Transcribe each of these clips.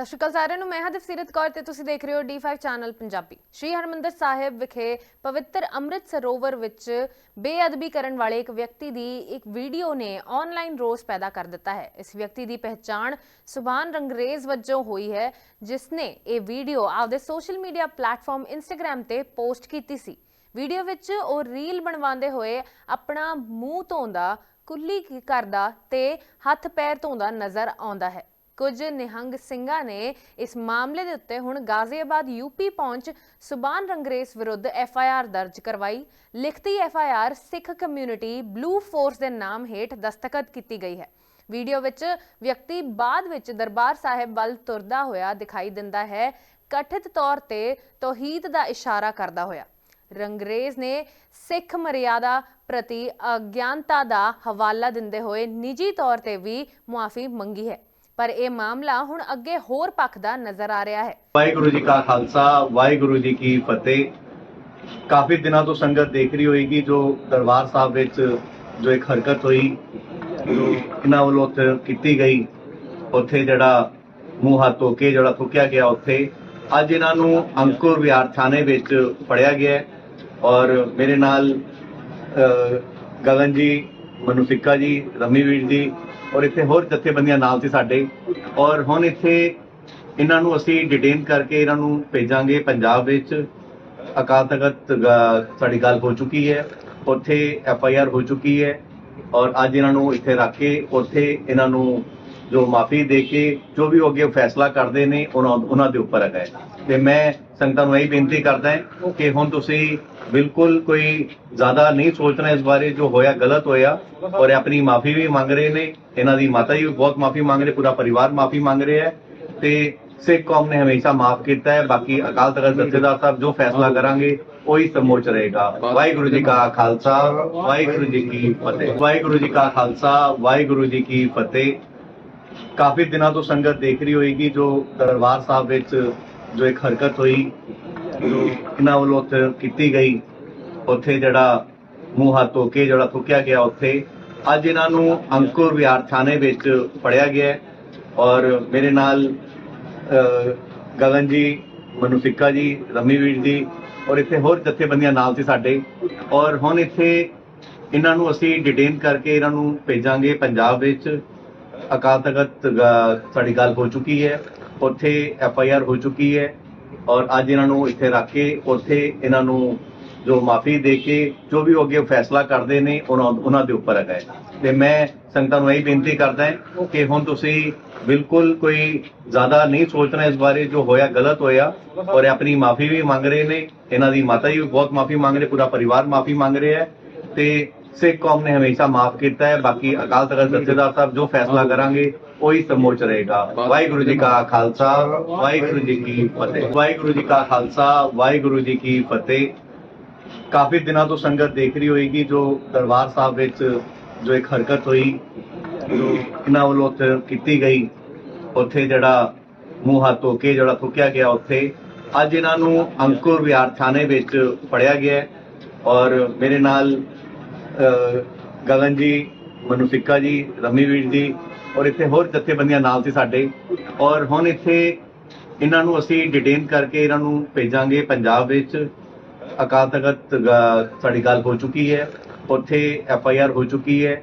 ਸਤਿ ਸ਼੍ਰੀ ਅਕਾਲ ਸਾਰਿਆਂ ਨੂੰ, ਮੈਂ ਹਾਂ ਦਫਸੀਰਤ ਕੌਰ ਤੇ ਤੁਸੀਂ ਦੇਖ ਰਹੇ ਹੋ D5 ਚੈਨਲ ਪੰਜਾਬੀ। ਸ਼੍ਰੀ ਹਰਮੰਦਰ ਸਾਹਿਬ ਵਿਖੇ ਪਵਿੱਤਰ ਅੰਮ੍ਰਿਤ ਸਰੋਵਰ ਵਿੱਚ ਬੇਅਦਬੀ ਕਰਨ ਵਾਲੇ ਇੱਕ ਵਿਅਕਤੀ ਦੀ ਇੱਕ ਵੀਡੀਓ ਨੇ ਆਨਲਾਈਨ ਰੋਸ ਪੈਦਾ ਕਰ ਦਿੱਤਾ ਹੈ। ਇਸ ਵਿਅਕਤੀ ਦੀ ਪਹਿਚਾਣ ਸੁਭਾਨ ਰੰਗਰੇਜ਼ ਵਜੋਂ ਹੋਈ ਹੈ, ਜਿਸ ਨੇ ਇਹ ਵੀਡੀਓ ਆਪਦੇ ਸੋਸ਼ਲ ਮੀਡੀਆ ਪਲੇਟਫਾਰਮ ਇੰਸਟਾਗ੍ਰam ਤੇ ਪੋਸਟ ਕੀਤੀ ਸੀ। ਵੀਡੀਓ ਵਿੱਚ ਉਹ ਰੀਲ ਬਣਵਾਉਂਦੇ ਹੋਏ ਆਪਣਾ ਮੂੰਹ ਧੋਂਦਾ, ਕੁੱਲੀ ਕਰਦਾ ਤੇ ਹੱਥ ਪੈਰ ਧੋਂਦਾ ਨਜ਼ਰ ਆਉਂਦਾ ਹੈ। ਕੁਝ ਨਿਹੰਗ ਸਿੰਘਾਂ ਨੇ ਇਸ ਮਾਮਲੇ ਦੇ ਉੱਤੇ ਹੁਣ ਗਾਜ਼ੀਆਬਾਦ ਯੂਪੀ ਪਹੁੰਚ ਸੁਬਾਨ ਰੰਗਰੇਸ ਵਿਰੁੱਧ ਐਫ ਆਈ ਆਰ ਦਰਜ ਕਰਵਾਈ। ਲਿਖਤੀ F I R Sikh community blue force ਦੇ ਨਾਮ ਹੇਠ ਦਸਤਖਤ ਕੀਤੀ ਗਈ ਹੈ। ਵੀਡੀਓ ਵਿੱਚ ਵਿਅਕਤੀ ਬਾਅਦ ਵਿੱਚ ਦਰਬਾਰ ਸਾਹਿਬ ਵੱਲ ਤੁਰਦਾ ਹੋਇਆ ਦਿਖਾਈ ਦਿੰਦਾ ਹੈ। ਕਥਿਤ ਤੌਰ ਤੇ ਤੌਹੀਦ ਦਾ ਇਸ਼ਾਰਾ ਕਰਦਾ ਹੋਇਆ। ਰੰਗਰੇਜ਼ ਨੇ ਸਿੱਖ ਮਰਿਆਦਾ ਪ੍ਰਤੀ ਅਗਿਆਨਤਾ ਦਾ ਹਵਾਲਾ ਦਿੰਦੇ ਹੋਏ ਨਿੱਜੀ ਤੌਰ ਤੇ ਵੀ ਮੁਆਫੀ ਮੰਗੀ ਹੈ। ਪਰ ਇਹ ਮਾਮਲਾ ਹੁਣ ਅੱਗੇ ਹੋਰ ਪੱਖ ਦਾ ਨਜ਼ਰ ਆ ਰਿਹਾ ਹੈ। ਵਾਹਿਗੁਰੂ ਜੀ ਕਾ ਖਾਲਸਾ, ਵਾਹਿਗੁਰੂ ਜੀ ਕੀ ਫਤਿਹ। ਕਾਫੀ ਦਿਨਾਂ ਤੋਂ ਸੰਗਤ ਦੇਖ ਰਹੀ ਹੋਏਗੀ ਜੋ ਦਰਬਾਰ ਸਾਹਿਬ ਵਿੱਚ ਜੋ ਇੱਕ ਹਰਕਤ ਹੋਈ, ਜੋ ਇਹਨਾਂ ਵੱਲੋਂ ਕੀਤੀ ਗਈ। ਉੱਥੇ ਜਿਹੜਾ ਮੂੰਹ ਹੱਥ ਧੋ ਕੇ, ਜਿਹੜਾ ਫੁਕਿਆ ਗਿਆ ਉੱਥੇ। ਅੱਜ ਇਹਨਾਂ ਨੂੰ ਅੰਕੁਰ ਵਿਹਾਰ ਥਾਣੇ ਵਿੱਚ ਫੜਿਆ ਗਿਆ ਔਰ ਮੇਰੇ ਨਾਲ ਗਗਨ ਜੀ ਮਨੁਫਿਕਾ ਜੀ, ਰਮੀ ਵੀਰ ਜੀ ਔਰ ਇੱਥੇ ਹੋਰ ਜਥੇਬੰਦੀਆਂ ਨਾਲ ਸੀ ਸਾਡੇ। ਔਰ ਹੁਣ ਇੱਥੇ ਇਹਨਾਂ ਨੂੰ ਅਸੀਂ ਡਿਟੇਨ ਕਰਕੇ ਇਹਨਾਂ ਨੂੰ ਭੇਜਾਂਗੇ ਪੰਜਾਬ ਵਿੱਚ। ਅਕਾਲ ਤਖਤ ਸਾਡੀ ਗੱਲ ਹੋ ਚੁੱਕੀ ਹੈ। ਉੱਥੇ ਐਫ ਆਈ ਆਰ ਹੋ ਚੁੱਕੀ ਹੈ। ਔਰ ਅੱਜ ਇਹਨਾਂ ਨੂੰ ਇੱਥੇ ਰੱਖ ਕੇ ਉੱਥੇ ਇਹਨਾਂ ਨੂੰ ਜੋ ਮਾਫੀ ਦੇ ਕੇ ਜੋ ਵੀ ਅੱਗੇ ਫੈਸਲਾ ਕਰਦੇ ਨੇ, ਉਹਨਾਂ ਉਹਨਾਂ ਦੇ ਉੱਪਰ ਹੈਗਾ ਤੇ ਮੈਂ ਸੰਗਤਾਂ ਨੂੰ ਇਹ ਬੇਨਤੀ ਕਰਦਾ ਹਾਂ ਕਿ ਹੁਣ ਤੁਸੀਂ ਬਿਲਕੁਲ ਕੋਈ ਜ਼ਿਆਦਾ ਨਹੀਂ ਸੋਚਣਾ ਇਸ ਬਾਰੇ, ਜੋ ਹੋਇਆ ਗਲਤ ਹੋਇਆ, ਔਰ ਆਪਣੀ ਮਾਫੀ ਵੀ ਮੰਗ ਰਹੇ ਨੇ, ਇਹਨਾਂ ਦੀ ਮਾਤਾ ਜੀ ਵੀ ਬਹੁਤ ਮਾਫੀ ਮੰਗ ਰਹੇ, ਪੂਰਾ ਪਰਿਵਾਰ ਮਾਫੀ ਮੰਗ ਰਿਹਾ ਹੈ, ਤੇ ਸਿੱਖ ਕੌਮ ਨੇ ਹਮੇਸ਼ਾ ਮਾਫ ਕੀਤਾ ਹੈ, ਬਾਕੀ ਅਕਾਲ ਤਖਤ ਜਥੇਦਾਰ ਸਾਹਿਬ ਜੋ ਫੈਸਲਾ ਕਰਾਂਗੇ, ਉਹੀ ਸਮੋਚ ਰਹੇਗਾ। ਵਾਹਿਗੁਰੂ ਜੀ ਕਾ ਖਾਲਸਾ, ਵਾਹਿਗੁਰੂ ਜੀ ਕੀ ਫਤਿਹ। ਵਾਹਿਗੁਰੂ ਜੀ ਕਾ ਖਾਲਸਾ, ਵਾਹਿਗੁਰੂ ਜੀ ਕੀ ਫਤਿਹ। ਕਾਫੀ ਦਿਨਾਂ ਤੋਂ ਸੰਗਤ ਦੇਖ ਰਹੀ ਹੋਏਗੀ ਜੋ ਦਰਬਾਰ ਸਾਹਿਬ ਵਿੱਚ ਜੋ ਇੱਕ ਹਰਕਤ ਹੋਈ, ਜੋ ਇਹਨਾਂ ਵੱਲੋਂ ਉੱਥੇ ਕੀਤੀ ਗਈ, ਉੱਥੇ ਜਿਹੜਾ ਮੂੰਹ ਹੱਥ ਧੋ ਕੇ ਜਿਹੜਾ ਥੁੱਕਿਆ ਗਿਆ ਉੱਥੇ। ਅੱਜ ਇਹਨਾਂ ਨੂੰ ਅੰਕੁਰ ਵਿਹਾਰ ਥਾਣੇ ਵਿੱਚ ਫੜਿਆ ਗਿਆ ਔਰ ਮੇਰੇ ਨਾਲ ਗਗਨ ਜੀ ਮਨੂ ਜੀ ਰਮੀ ਵੀਰ ਜੀ ਔਰ ਇੱਥੇ ਹੋਰ ਜਥੇਬੰਦੀਆਂ ਨਾਲ ਸੀ ਸਾਡੇ। ਔਰ ਹੁਣ ਇੱਥੇ ਇਹਨਾਂ ਨੂੰ ਅਸੀਂ ਡਿਟੇਨ ਕਰਕੇ ਇਹਨਾਂ ਨੂੰ ਭੇਜਾਂਗੇ ਪੰਜਾਬ ਵਿੱਚ। ਅਕਾਲ ਤਖਤ ਸਾਡੀ ਗੱਲ ਹੋ ਚੁੱਕੀ ਹੈ। ਉੱਥੇ ਐਫ ਆਈ ਆਰ ਹੋ ਚੁੱਕੀ ਹੈ ਔਰ ਅੱਜ ਇਹਨਾਂ ਨੂੰ ਇੱਥੇ ਰੱਖ ਕੇ ਉੱਥੇ ਇਹਨਾਂ ਨੂੰ ਜੋ ਮਾਫੀ ਦੇ ਕੇ ਜੋ ਵੀ ਅੱਗੇ ਫੈਸਲਾ ਕਰਦੇ ਨੇ, ਉਹਨਾਂ ਦੇ ਉੱਪਰ ਹੈਗਾ ਤੇ ਮੈਂ ਸੰਗਤਾਂ ਨੂੰ ਇਹ ਬੇਨਤੀ ਕਰਦਾ ਹਾਂ ਕਿ ਹੁਣ ਤੁਸੀਂ ਬਿਲਕੁਲ ਕੋਈ ਜ਼ਿਆਦਾ ਨਹੀਂ ਸੋਚਣਾ ਇਸ ਬਾਰੇ ਜੋ ਹੋਇਆ, ਗਲਤ ਹੋਇਆ ਔਰ ਇਹ ਆਪਣੀ ਮਾਫੀ ਵੀ ਮੰਗ ਰਹੇ ਨੇ। ਇਹਨਾਂ ਦੀ ਮਾਤਾ ਜੀ ਵੀ ਬਹੁਤ ਮਾਫੀ ਮੰਗ ਰਹੇ, ਪੂਰਾ ਪਰਿਵਾਰ ਮਾਫੀ ਮੰਗ ਰਿਹਾ ਹੈ। ਤੇ ਸਿੱਖ ਕੌਮ ਨੇ ਹਮੇਸ਼ਾ ਮਾਫ ਕੀਤਾ ਹੈ। ਬਾਕੀ ਅਕਾਲ ਤਖਤ ਜਥੇਦਾਰ ਸਾਹਿਬ ਜੋ ਫੈਸਲਾ ਕਰਾਂਗੇ ਉਹੀ ਸਮੋਚ ਰਹੇਗਾ ਵਾਹਿਗੁਰੂ ਜੀ ਕਾ ਖਾਲਸਾ ਵਾਹਿਗੁਰੂ ਜੀ ਕੀ ਫਤਿਹ। ਵਾਹਿਗੁਰੂ ਜੀ ਕਾ ਖਾਲਸਾ ਵਾਹਿਗੁਰੂ ਜੀ ਕੀ ਫਤਿਹ। ਕਾਫੀ ਦਿਨਾਂ ਤੋਂ ਸੰਗਤ ਦੇਖ ਰਹੀ ਹੋਏਗੀ ਜੋ ਦਰਬਾਰ ਸਾਹਿਬ ਵਿੱਚ ਜੋ ਇੱਕ ਹਰਕਤ ਹੋਈ ਜੋ ਇਹਨਾਂ ਵੱਲੋਂ ਉੱਥੇ ਕੀਤੀ ਗਈ। ਉੱਥੇ ਜਿਹੜਾ ਮੂੰਹ ਹੱਥ ਧੋ ਕੇ ਜਿਹੜਾ ਥੁੱਕਿਆ ਗਿਆ ਉੱਥੇ। ਅੱਜ ਇਹਨਾਂ ਨੂੰ ਅੰਕੁਰ ਵਿਹਾਰ ਥਾਣੇ ਵਿੱਚ ਫੜਿਆ ਗਿਆ ਔਰ ਮੇਰੇ ਨਾਲ ਗਗਨ ਜੀ, ਮਨੂ ਸਿੱਕਾ ਜੀ, ਰਮੀ ਵੀਰ ਜੀ ਔਰ ਇੱਥੇ ਹੋਰ ਜਥੇਬੰਦੀਆਂ ਨਾਲ ਸੀ ਸਾਡੇ। ਔਰ ਹੁਣ ਇੱਥੇ ਇਹਨਾਂ ਨੂੰ ਅਸੀਂ ਡਿਟੇਨ ਕਰਕੇ ਇਹਨਾਂ ਨੂੰ ਭੇਜਾਂਗੇ ਪੰਜਾਬ ਵਿੱਚ। ਅਕਾਲ ਤਖਤ ਸਾਡੀ ਗੱਲ ਹੋ ਚੁੱਕੀ ਹੈ। ਉੱਥੇ ਐਫ ਆਈ ਆਰ ਹੋ ਚੁੱਕੀ ਹੈ।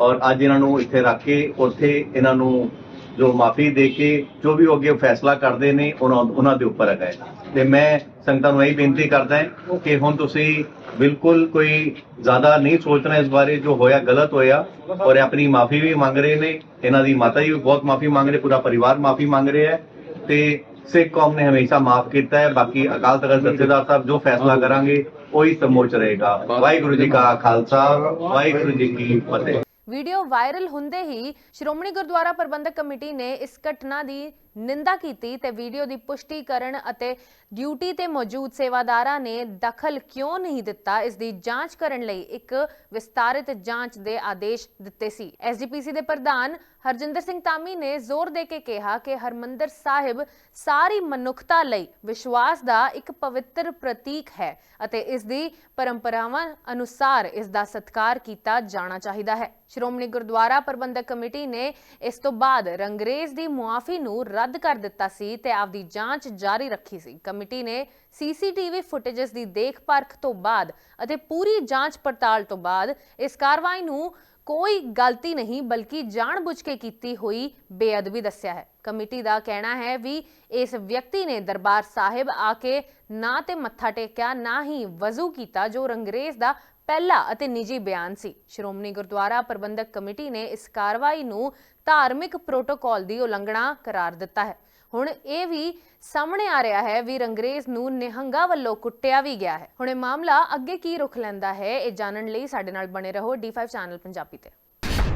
ਔਰ ਅੱਜ ਇਹਨਾਂ ਨੂੰ ਇੱਥੇ ਰੱਖ ਕੇ ਉੱਥੇ ਇਹਨਾਂ ਨੂੰ ਜੋ ਮਾਫੀ ਦੇ ਕੇ ਜੋ ਵੀ ਅੱਗੇ ਫੈਸਲਾ ਕਰਦੇ ਨੇ, ਉਹਨਾਂ ਦੇ ਉੱਪਰ ਹੈਗਾ ਤੇ ਮੈਂ ਸੰਗਤਾਂ ਨੂੰ ਇਹ ਬੇਨਤੀ ਕਰਦਾ ਹਾਂ ਕਿ ਹੁਣ ਤੁਸੀਂ ਬਿਲਕੁਲ ਕੋਈ ਜ਼ਿਆਦਾ ਨਹੀਂ ਸੋਚਣਾ ਇਸ ਬਾਰੇ ਜੋ ਹੋਇਆ, ਗਲਤ ਹੋਇਆ ਔਰ ਆਪਣੀ ਮਾਫੀ ਵੀ ਮੰਗ ਰਹੇ ਨੇ, ਇਹਨਾਂ ਦੀ ਮਾਤਾ ਜੀ ਵੀ ਬਹੁਤ ਮਾਫੀ ਮੰਗ ਰਹੇ, ਪੂਰਾ ਪਰਿਵਾਰ ਮਾਫੀ ਮੰਗ ਰਿਹਾ ਹੈ ਤੇ ਸਿੱਖ ਕੌਮ ਨੇ ਹਮੇਸ਼ਾ ਮਾਫ ਕੀਤਾ ਹੈ, ਬਾਕੀ ਅਕਾਲ ਤਖਤ ਜਥੇਦਾਰ ਸਾਹਿਬ ਜੋ ਫੈਸਲਾ ਕਰਾਂਗੇ, ਉਹੀ ਸਮੋਚ ਰਹੇਗਾ। ਵਾਹਿਗੁਰੂ ਜੀ ਕਾ ਖਾਲਸਾ, ਵਾਹਿਗੁਰੂ ਜੀ ਕੀ ਫਤਿਹ। ਵੀਡੀਓ ਵਾਇਰਲ ਹੁੰਦੇ ਹੀ ਸ਼੍ਰੋਮਣੀ ਗੁਰਦੁਆਰਾ ਪ੍ਰਬੰਧਕ ਕਮੇਟੀ ਨੇ ਇਸ ਘਟਨਾ ਦੀ ਨਿੰਦਾ ਕੀਤੀ ਤੇ ਵੀਡੀਓ ਦੀ ਪੁਸ਼ਟੀ ਕਰਨ ਅਤੇ ਡਿਊਟੀ ਤੇ ਮੌਜੂਦ ਸੇਵਾਦਾਰਾਂ ਨੇ ਦਖਲ ਕਿਉਂ ਨਹੀਂ ਦਿੱਤਾ, ਇਸ ਦੀ ਜਾਂਚ ਕਰਨ ਲਈ ਇੱਕ ਵਿਸਤਾਰਿਤ ਜਾਂਚ ਦੇ ਆਦੇਸ਼ ਦਿੱਤੇ ਸੀ। ਐਸਜੀਪੀਸੀ ਦੇ ਪ੍ਰਧਾਨ ਹਰਜਿੰਦਰ ਸਿੰਘ ਤਾਮੀ ਨੇ ਜ਼ੋਰ ਦੇ ਕੇ ਕਿਹਾ ਕਿ ਹਰਮੰਦਰ ਸਾਹਿਬ ਸਾਰੀ ਮਨੁੱਖਤਾ ਲਈ ਵਿਸ਼ਵਾਸ ਦਾ ਇੱਕ ਪਵਿੱਤਰ ਪ੍ਰਤੀਕ ਹੈ ਅਤੇ ਇਸ ਦੀ ਪਰੰਪਰਾਵਾਂ ਅਨੁਸਾਰ ਇਸ ਦਾ ਸਤਿਕਾਰ ਕੀਤਾ ਜਾਣਾ ਚਾਹੀਦਾ ਹੈ। ਸ਼੍ਰੋਮਣੀ ਗੁਰਦੁਆਰਾ ਪ੍ਰਬੰਧਕ ਕਮੇਟੀ ਨੇ ਇਸ ਤੋਂ ਬਾਅਦ ਰੰਗਰੇਜ਼ ਦੀ ਮੁਆਫੀ ਨੂੰ ਰੱਦ ਕਰ ਦਿੱਤਾ ਸੀ ਤੇ ਆਪਦੀ ਜਾਂਚ ਜਾਰੀ ਰੱਖੀ ਸੀ। ਕਮੇਟੀ ਨੇ ਸੀਸੀਟੀਵੀ ਫੁਟੇਜਸ ਦੀ ਦੇਖਪਰਖ ਤੋਂ ਬਾਅਦ ਅਤੇ ਪੂਰੀ ਜਾਂਚ ਪੜਤਾਲ ਤੋਂ ਬਾਅਦ ਇਸ ਕਾਰਵਾਈ ਨੂੰ ਕੋਈ ਗਲਤੀ ਨਹੀਂ ਬਲਕਿ ਜਾਣਬੁੱਝ ਕੇ ਕੀਤੀ ਹੋਈ ਬੇਅਦਬੀ ਦੱਸਿਆ ਹੈ। ਕਮੇਟੀ ਦਾ ਕਹਿਣਾ ਹੈ ਵੀ ਇਸ ਵਿਅਕਤੀ ਨੇ ਦਰਬਾਰ ਸਾਹਿਬ ਆ ਕੇ ਨਾ ਤੇ ਮੱਥਾ ਟੇਕਿਆ, ਨਾ ਹੀ ਵਜ਼ੂ ਕੀਤਾ ਜੋ ਰੰਗਰੇਜ਼ ਦਾ ਪਹਿਲਾ ਅਤੇ ਨਿੱਜੀ ਬਿਆਨ ਸੀ। ਸ਼੍ਰੋਮਣੀ ਗੁਰਦੁਆਰਾ ਪ੍ਰਬੰਧਕ ਕਮੇਟੀ ਨੇ ਇਸ ਕਾਰਵਾਈ ਨੂੰ ਧਾਰਮਿਕ ਪ੍ਰੋਟੋਕਾਲ ਦੀ ਉਲੰਘਣਾ ਕਰਾਰ ਦਿੱਤਾ ਹੈ। ਹੁਣ ਇਹ ਵੀ ਸਾਹਮਣੇ ਆ ਰਿਹਾ ਹੈ ਵੀ ਰੰਗਰੇਜ਼ ਨੂੰ ਨਿਹੰਗਾ ਵੱਲੋਂ ਕੁੱਟਿਆ ਵੀ ਗਿਆ ਹੈ। ਹੁਣ ਇਹ ਮਾਮਲਾ ਅੱਗੇ ਕੀ ਰੁਖ ਲੈਂਦਾ ਹੈ ਇਹ ਜਾਣਨ ਲਈ ਸਾਡੇ ਨਾਲ ਬਣੇ ਰਹੋ D5 ਚੈਨਲ ਪੰਜਾਬੀ ਤੇ।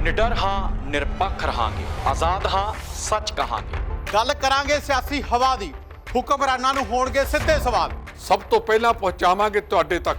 ਨਿਡਰ ਹਾਂ ਨਿਰਪੱਖ ਰਹਾਂਗੇ। ਆਜ਼ਾਦ ਹਾਂ ਸੱਚ ਕਹਾਂਗੇ। ਗੱਲ ਕਰਾਂਗੇ ਸਿਆਸੀ ਹਵਾ ਦੀ। ਹੁਕਮਰਾਨਾਂ ਨੂੰ ਹੋਣਗੇ ਸਿੱਧੇ ਸਵਾਲ। ਸਭ ਤੋਂ ਪਹਿਲਾਂ ਪਹੁੰਚਾਵਾਂਗੇ ਤੁਹਾਡੇ ਤੱਕ।